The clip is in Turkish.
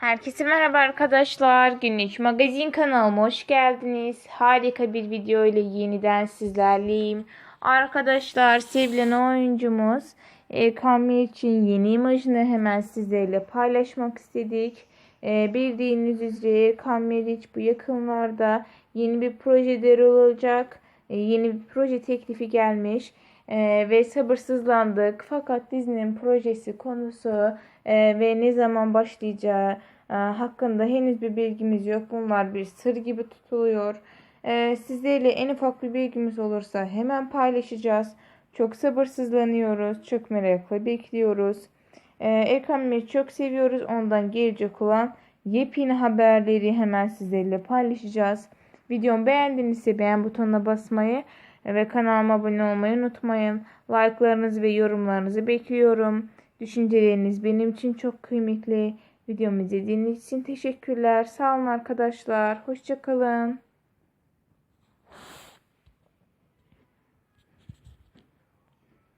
Herkese merhaba arkadaşlar. Günlük magazin kanalıma hoş geldiniz. Harika bir video ile yeniden sizlerleyim. Arkadaşlar sevilen oyuncumuz e, Kamil için yeni imajını hemen sizlerle paylaşmak istedik. E, bildiğiniz üzere Kamil bu yakınlarda yeni bir projeleri olacak. E, yeni bir proje teklifi gelmiş. Ee, ve sabırsızlandık. Fakat dizinin projesi konusu e, ve ne zaman başlayacağı e, hakkında henüz bir bilgimiz yok. Bunlar bir sır gibi tutuluyor. E, sizlerle en ufak bir bilgimiz olursa hemen paylaşacağız. Çok sabırsızlanıyoruz. Çok merakla bekliyoruz. E, Erkan Bey'i çok seviyoruz. Ondan gelecek olan yepyeni haberleri hemen sizlerle paylaşacağız. Videomu beğendinizse beğen butonuna basmayı ve kanalıma abone olmayı unutmayın. Like'larınızı ve yorumlarınızı bekliyorum. Düşünceleriniz benim için çok kıymetli. Videomu izlediğiniz için teşekkürler. Sağ olun arkadaşlar. Hoşçakalın.